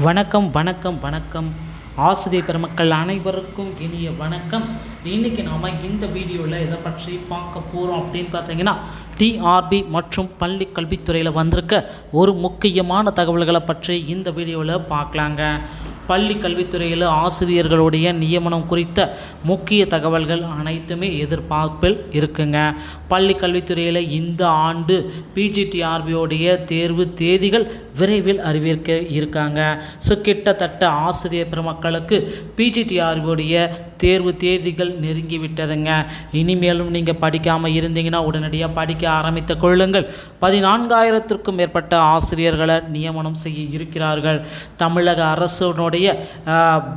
வணக்கம் வணக்கம் வணக்கம். ஆசிரியர் பெருமக்கள் அனைவருக்கும் இனிய வணக்கம். இன்றைக்கி நாம் இந்த வீடியோவில் எதை பற்றி பார்க்க போகிறோம் அப்படின்னு பார்த்தீங்கன்னா டிஆர்பி மற்றும் பள்ளி கல்வித்துறையில் வந்திருக்க ஒரு முக்கியமான தகவல்களை பற்றி இந்த வீடியோவில் பார்க்கலாங்க. பள்ளி கல்வித்துறையில் ஆசிரியர்களுடைய நியமனம் குறித்த முக்கிய தகவல்கள் அனைத்துமே எதிர்பார்ப்பில் இருக்குங்க. பள்ளி கல்வித்துறையில் இந்த ஆண்டு பிஜிடிஆர்பியோடைய தேர்வு தேதிகள் விரைவில் அறிவிக்க இருக்காங்க. ஸோ கிட்டத்தட்ட ஆசிரியர் பெருமக்களுக்கு பிஜிடிஆர்பியோடைய தேர்வு தேதிகள் நெருங்கி விட்டதுங்க இனிமேலும் நீங்கள் படிக்காமல் இருந்தீங்கன்னா உடனடியாக படிக்க ஆரம்பித்து கொள்ளுங்கள். பதினான்காயிரத்திற்கும் மேற்பட்ட ஆசிரியர்களை நியமனம் செய்ய இருக்கிறார்கள். தமிழக அரசுனுடைய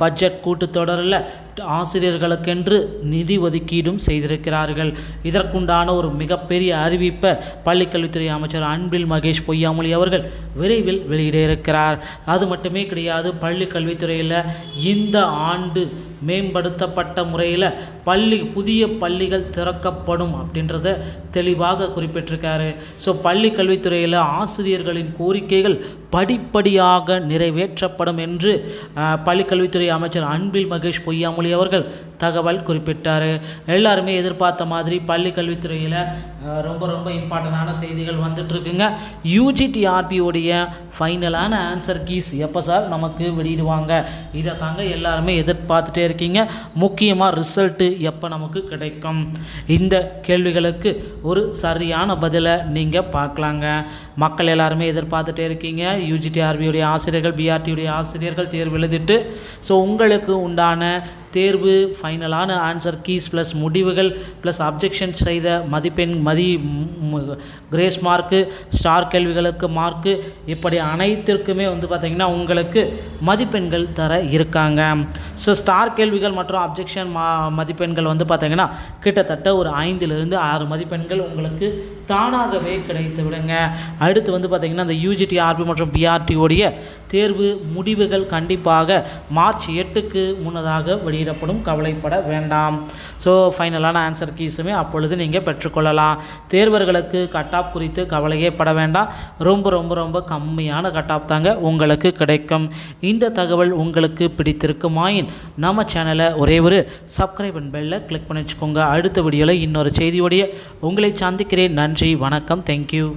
பட்ஜெட் கூட்டத்தொடரில் ஆசிரியர்களுக்கென்று நிதி ஒதுக்கீடும் செய்திருக்கிறார்கள். இதற்குண்டான ஒரு மிகப்பெரிய அறிவிப்பை பள்ளிக்கல்வித்துறை அமைச்சர் அன்பில் மகேஷ் பொய்யாமொழி அவர்கள் விரைவில் வெளியிட இருக்கிறார். அது மட்டுமே கிடையாது பள்ளி கல்வித்துறையில் இந்த ஆண்டு மேம்படுத்தப்பட்ட முறையில் பள்ளி புதிய பள்ளிகள் திறக்கப்படும் அப்படின்றத தெளிவாக குறிப்பிட்டிருக்காரு. ஸோ பள்ளி கல்வித்துறையில் ஆசிரியர்களின் கோரிக்கைகள் படிப்படியாக நிறைவேற்றப்படும் என்று பள்ளிக்கல்வித்துறை அமைச்சர் அன்பில் மகேஷ் பொய்யாமொழி அவர்கள் தகவல் குறிப்பிட்டார். எல்லாருமே எதிர்பார்த்த மாதிரி பள்ளி கல்வித்துறையில் ரொம்ப ரொம்ப இம்பார்ட்டண்டான செய்திகள் வந்துட்டுருக்குங்க. யூஜிடிஆர்பியோடைய ஃபைனலான ஆன்சர் கீஸ் எப்போ சார் நமக்கு வெளியிடுவாங்க? இதை தாங்க எல்லாருமே எதிர்பார்த்துட்டே இருக்கீங்க. முக்கியமாக ரிசல்ட்டு எப்போ நமக்கு கிடைக்கும்? இந்த கேள்விகளுக்கு ஒரு சரியான பதிலை நீங்கள் பார்க்கலாங்க. மக்கள் எல்லாருமே எதிர்பார்த்துட்டே இருக்கீங்க. யூஜிடிஆர்பியுடைய ஆசிரியர்கள் பிஆர்டியுடைய ஆசிரியர்கள் தேர்வு எழுதிட்டு ஸோ உங்களுக்கு உண்டான தேர்வு ஃபைனலான ஆன்சர் கீஸ் ப்ளஸ் முடிவுகள் ப்ளஸ் அப்ஜெக்ஷன் செய்த மதிப்பெண் மதி கிரேஸ் மார்க்கு ஸ்டார் கேள்விகளுக்கு மார்க்கு இப்படி அனைத்திற்குமே வந்து பார்த்திங்கன்னா உங்களுக்கு மதிப்பெண்கள் தர இருக்காங்க. ஸோ ஸ்டார் கேள்விகள் மற்றும் அப்ஜெக்ஷன் மா மதிப்பெண்கள் வந்து பார்த்திங்கன்னா கிட்டத்தட்ட ஒரு ஐந்திலிருந்து ஆறு மதிப்பெண்கள் உங்களுக்கு தானாகவே கிடைத்து விடுங்க. அடுத்து வந்து பார்த்திங்கன்னா இந்த யூஜிடி ஆர்பி மற்றும் பிஆர்டியோடைய தேர்வு முடிவுகள் கண்டிப்பாக மார்ச் எட்டுக்கு முன்னதாக வெளியிடப்படும் கவலைப்பட வேண்டாம். ஸோ ஃபைனலான ஆன்சர் கீஸுமே அப்பொழுது நீங்கள் பெற்றுக்கொள்ளலாம். தேர்வர்களுக்கு கட் ஆஃப் குறித்து கவலையே பட வேண்டாம். ரொம்ப ரொம்ப ரொம்ப கம்மியான கட் ஆஃப் தாங்க உங்களுக்கு கிடைக்கும். இந்த தகவல் உங்களுக்கு பிடித்திருக்குமாயின் நம்ம சேனலை ஒரே ஒரு சப்ஸ்கிரைப் அண்ட் பெல்லை கிளிக் பண்ணி வச்சுக்கோங்க. அடுத்த வீடியோவில் இன்னொரு செய்தியோடைய உங்களை சந்திக்கிறேன். நன்றி வணக்கம். தேங்க்யூ